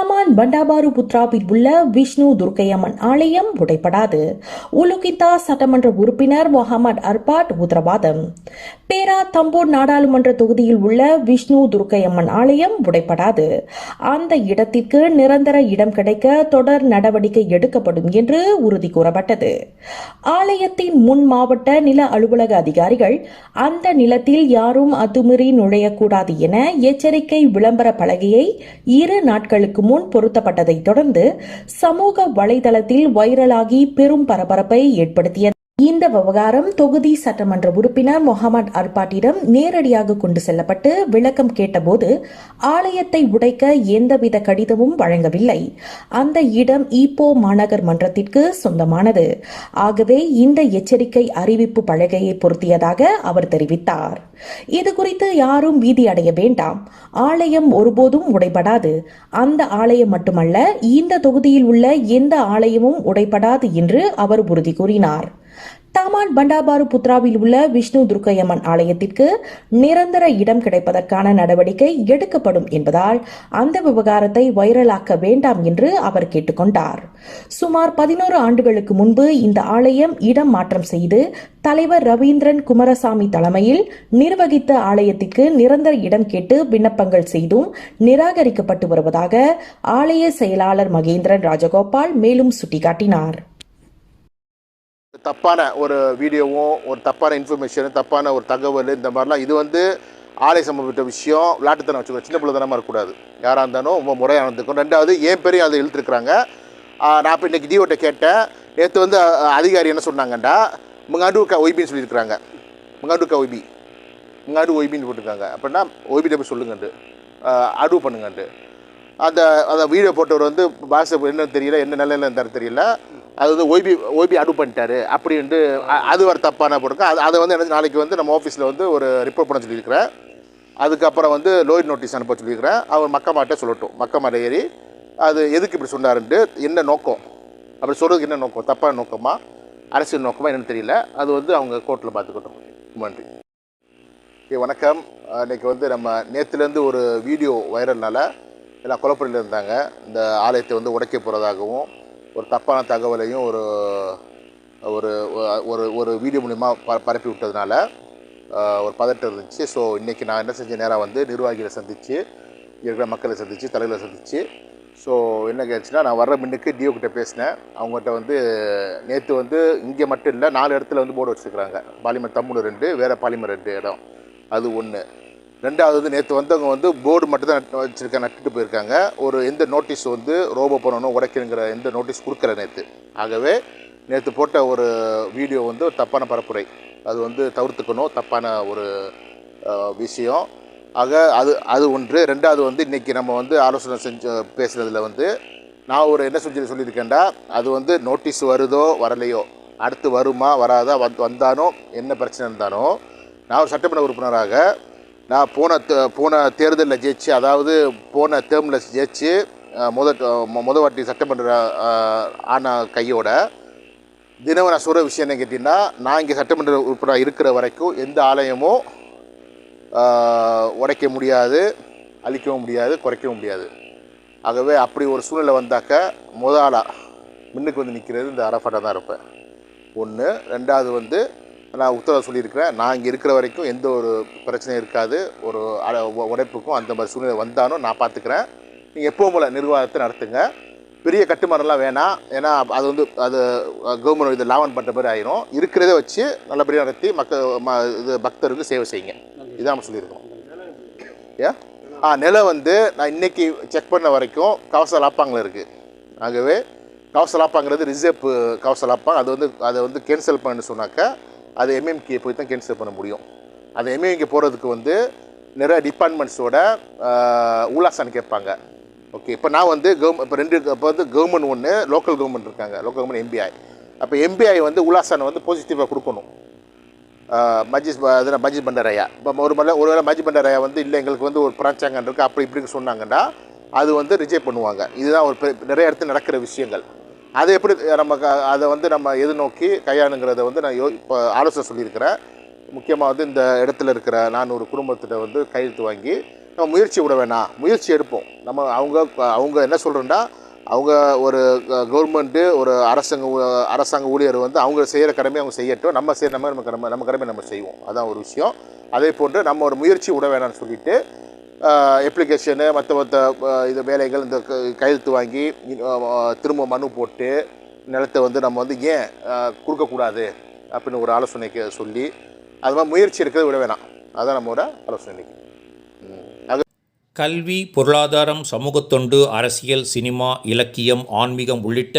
Taman பண்டாபாரு புத்ராவில் உள்ள விஷ்ணு துர்க்கையம்மன் ஆலயம் உடைபடாது. உலுகிதா சட்டமன்ற உறுப்பினர் முகமது அர்பாட் உத்தரவாதம். பேரா தம்பூர் நாடாளுமன்ற தொகுதியில் உள்ள விஷ்ணு துர்க்கையம்மன் ஆலயம் உடைபடாது. அந்த இடத்திற்கு நிரந்தர இடம் கிடைக்க தொடர் நடவடிக்கை எடுக்கப்படும் என்று உறுதி கூறப்பட்டது. ஆலயத்தின் முன் மாவட்ட நில அலுவலக அதிகாரிகள் அந்த நிலத்தில் யாரும் அத்துமீறி நுழையக்கூடாது என எச்சரிக்கை விளம்பர பலகையை இரு நாட்களுக்கு முன் பொருத்தப்பட்டதை தொடர்ந்து சமூக வலைதளத்தில் வைரலாகி பெரும் பரபரப்பை ஏற்படுத்தியது. இந்த விவகாரம் தொகுதி சட்டமன்ற உறுப்பினர் முகமது அர்பாட்டிடம் நேரடியாக கொண்டு செல்லப்பட்டு விளக்கம் கேட்டபோது ஆலயத்தை உடைக்க எந்தவித கடிதமும் வழங்கவில்லை. அந்த இடம் ஈப்போ மாநகர் மன்றத்திற்கு சொந்தமானது. ஆகவே இந்த எச்சரிக்கை அறிவிப்பு பலகையை பொருத்தியதாக அவர் தெரிவித்தார். இது குறித்து யாரும் பீதி அடைய வேண்டாம். ஆலயம் ஒருபோதும் உடைபடாது. அந்த ஆலயம் மட்டுமல்ல இந்த தொகுதியில் உள்ள எந்த ஆலயமும் உடைபடாது என்று அவர் உறுதி கூறினார். தாமான் பண்டாபாரு புத்ராவில் உள்ள விஷ்ணு துர்க்கையம்மன் ஆலயத்திற்கு நிரந்தர இடம் கிடைப்பதற்கான நடவடிக்கை எடுக்கப்படும் என்பதால் அந்த விவகாரத்தை வைரலாக்க வேண்டாம் என்று அவர் கேட்டுக்கொண்டார். சுமார் பதினோரு ஆண்டுகளுக்கு முன்பு இந்த ஆலயம் இடம் மாற்றம் செய்து தலைவர் ரவீந்திரன் குமாரசாமி தலைமையில் நிர்வகித்த ஆலயத்திற்கு நிரந்தர இடம் கேட்டு விண்ணப்பங்கள் செய்தும் நிராகரிக்கப்பட்டு வருவதாக ஆலய செயலாளர் மகேந்திரன் ராஜகோபால் மேலும் சுட்டிக்காட்டினார். தப்பான ஒரு வீடியோவும் ஒரு தப்பான இன்ஃபர்மேஷனும் தப்பான ஒரு தகவல் இந்த மாதிரிலாம் இது வந்து ஆலை சம்பந்தப்பட்ட விஷயம் விளாட்டுத்தனம் வச்சுக்கோங்க சின்ன பிள்ளைத்தனமாக இருக்கக்கூடாது. யாராக இருந்தாலும் ரொம்ப முறையாக நடந்துக்கும் ரெண்டாவது ஏன் பேரையும் அதை இழுத்துருக்குறாங்க? நான் இப்போ இன்றைக்கி டிஓட்ட கேட்டேன். நேற்று வந்து அதிகாரி என்ன சொன்னாங்கண்டா? முங்காண்டுக்கா ஒய்பின்னு சொல்லியிருக்கிறாங்க. முங்காண்டுக்கா ஒய்பி. முங்காண்டு ஒய்பின்னு போட்டிருக்காங்க. அப்படின்னா ஒய்பிட்ட போய் சொல்லுங்கண்டு. அடுவு பண்ணுங்கண்டு. அந்த அந்த வீடியோ போட்டவர் வந்து பாஷை என்னன்னு தெரியல என்ன நிலையில் இருந்தார் தெரியல. அது வந்து ஓய்பி ஓய்பி அடு பண்ணிட்டாரு. அப்படின்ட்டு அது ஒரு தப்பான பொருட்கள். அது அதை வந்து என்ன நாளைக்கு வந்து நம்ம ஆஃபீஸில் வந்து ஒரு ரிப்போர்ட் பண்ண சொல்லியிருக்கிறேன் அதுக்கப்புறம் வந்து லோயர் நோட்டீஸ் அனுப்ப சொல்லியிருக்கிறேன் அவர் மக்கமாட்ட சொல்லட்டும். மக்கமாட்ட ஏறி அது எதுக்கு இப்படி சொன்னாருன்ட்டு என்ன நோக்கம்? அப்படி சொல்கிறதுக்கு என்ன நோக்கம்? தப்பான நோக்கமா? அரசியல் நோக்கமாக என்னென்னு தெரியல. அது வந்து அவங்க கோர்ட்டில் பார்த்துக்கட்டும். நன்றி. ஓகே வணக்கம். இன்றைக்கி வந்து நம்ம நேற்றுலேருந்து ஒரு வீடியோ வைரல்னால எல்லாம் குழப்படியில் இருந்தாங்க. இந்த ஆலயத்தை வந்து உடைக்க போகிறதாகவும் ஒரு தப்பான தகவலையும் ஒரு ஒரு ஒரு ஒரு வீடியோ மூலிமா ப பரப்பி விட்டதுனால ஒரு பதட்டம் இருந்துச்சு. ஸோ இன்றைக்கி நான் என்ன செஞ்ச நேரம் வந்து நிர்வாகிகளை சந்தித்து இருக்கிற மக்களை சந்தித்து தலைவரை சந்தித்து ஸோ என்ன கேட்டுச்சுன்னா நான் வர்ற முன்னுக்கு டிஓ கிட்ட பேசினேன். அவங்ககிட்ட வந்து நேற்று வந்து இங்கே மட்டும் இல்லை நாலு இடத்துல வந்து போர்டு வச்சுருக்குறாங்க. பாலிமர் தம்முடு ரெண்டு வேறு பாலிமர் ரெண்டு இடம். அது ஒன்று ரெண்டாவது வந்து நேற்று வந்தவங்க வந்து போர்டு மட்டும் தான் வச்சுருக்க நட்டுட்டு போயிருக்காங்க. ஒரு எந்த நோட்டீஸ் வந்து ரோபோ பண்ணணும் உடைக்கணுங்கிற எந்த நோட்டீஸ் கொடுக்கல நேற்று ஆகவே நேற்று போட்ட ஒரு வீடியோ வந்து ஒரு தப்பான பரப்புரை. அது வந்து தவிர்த்துக்கணும். தப்பான ஒரு விஷயம். ஆக அது அது ஒன்று. ரெண்டாவது வந்து இன்றைக்கி நம்ம வந்து ஆலோசனை செஞ்சு பேசுகிறதுல வந்து நான் ஒரு என்ன சொல்லி சொல்லியிருக்கேன்டா அது வந்து நோட்டீஸ் வருதோ வரலையோ. அடுத்து வருமா வராதா வந் வந்தானோ என்ன பிரச்சனை இருந்தானோ நான் ஒரு சட்டமன்ற உறுப்பினராக நான் போன போன தேர்தலில் ஜெயிச்சு அதாவது போன டேர்மில் ஜெயிச்சு முத முத வாட்டி சட்டமன்ற ஆன கையோட தினமும் நான் சொல்கிற விஷயம் என்ன கேட்டிங்கன்னா நான் இங்கே சட்டமன்ற உறுப்பினராக இருக்கிற வரைக்கும் எந்த ஆலயமும் உடைக்க முடியாது அழிக்கவும் முடியாது குறைக்கவும் முடியாது. ஆகவே அப்படி ஒரு சூழ்நிலை வந்தாக்க முத ஆளாக முன்னுக்கு வந்து நிற்கிறது இந்த அரஃபாட்டாக தான் இருப்பேன். ஒன்று ரெண்டாவது வந்து நான் உத்தரவு சொல்லியிருக்கிறேன். நான் இங்கே இருக்கிற வரைக்கும் எந்த ஒரு பிரச்சனையும் இருக்காது. ஒரு அட- உடைப்புக்கும் அந்த மாதிரி சூழ்நிலை வந்தாலும் நான் பார்த்துக்கிறேன். நீங்கள் எப்போவும் போல் நிர்வாகத்தை நடத்துங்க. பெரிய கட்டுமானம்லாம் வேணாம். ஏன்னா அது வந்து அது கவர்மெண்ட் இது லாவன் பண்ணுற மாதிரி ஆயிரும். இருக்கிறத வச்சு நல்லபடியாக நடத்தி மக்கள் ம இது பக்தருக்கு சேவை செய்யுங்க. இதான் நம்ம சொல்லியிருக்கோம். ஏ? ஆ நிலம் வந்து நான் இன்னைக்கு செக் பண்ண வரைக்கும் கவச லாப்பாங்கில் இருக்குது ஆகவே கவச லாப்பாங்கிறது ரிசர்வ் கவசலாப்பாங் அது வந்து அதை வந்து கேன்சல் பண்ணு சொன்னாக்க அது எம்எம்கே போய் தான் கேன்சல் பண்ண முடியும். அது எம்எம்கே போகிறதுக்கு வந்து நிறைய டிபார்ட்மெண்ட்ஸோட ஊலாசான் கேட்பாங்க. ஓகே இப்போ நான் வந்து கவர்மெண்ட் இப்போ ரெண்டு இப்போ வந்து கவர்மெண்ட் ஒன்று லோக்கல் கவர்மெண்ட் இருக்காங்க. லோக்கல் கவர்மெண்ட் எம்பிஐ அப்போ எம்பிஐ வந்து உலாசானை வந்து பாசிட்டிவாக கொடுக்கணும். ஆஹ் மஜிஸ் மஜித் அது பண்டரையா இப்போ ஒரு மலை ஒரு வேளை மஜி பண்டரையா வந்து இல்லை எங்களுக்கு வந்து ஒரு பிரான்ச்சாங்கன் இருக்குது அப்படி இப்படின்னு சொன்னாங்கன்னா அது வந்து ரிஜெக்ட் பண்ணுவாங்க. இதுதான் ஒரு பெ- நிறைய இடத்துல நடக்கிற விஷயங்கள். அதை எப்படி நம்ம க- அதை வந்து நம்ம எது நோக்கி கையாளுங்கிறத வந்து நான் யோ இப்போ ஆலோசனை சொல்லியிருக்கிறேன். முக்கியமாக வந்து இந்த இடத்துல இருக்கிற நான் ஒரு குடும்பத்திட்ட வந்து கையெழுத்து வாங்கி நம்ம முயற்சி விட வேணாம். முயற்சி எடுப்போம். நம்ம அவங்க அவங்க என்ன சொல்கிறோன்னா அவங்க ஒரு கவர்மெண்ட்டு ஒரு அரசாங்க அரசாங்க ஊழியர் வந்து அவங்க செய்கிற கடமை அவங்க செய்யட்டும். நம்ம செய்கிற நம்ம நம்ம கடமை நம்ம கடமை நம்ம செய்வோம். அதான் ஒரு விஷயம். அதே போன்று நம்ம ஒரு முயற்சி விட வேணாம்னு சொல்லிட்டு அப்ளிகேஷனு மற்ற மற்ற இது வேலைகள் இந்த கையெழுத்து வாங்கி திரும்ப மனு போட்டு நிலத்தை வந்து நம்ம வந்து ஏன் கொடுக்கக்கூடாது அப்படின்னு ஒரு ஆலோசனைக்கு சொல்லி அது மாதிரி முயற்சி இருக்கிறத விட வேணாம். அதான் நம்மளோட ஆலோசனை அது கல்வி பொருளாதாரம் சமூகத்தொண்டு அரசியல் சினிமா இலக்கியம் ஆன்மீகம் உள்ளிட்ட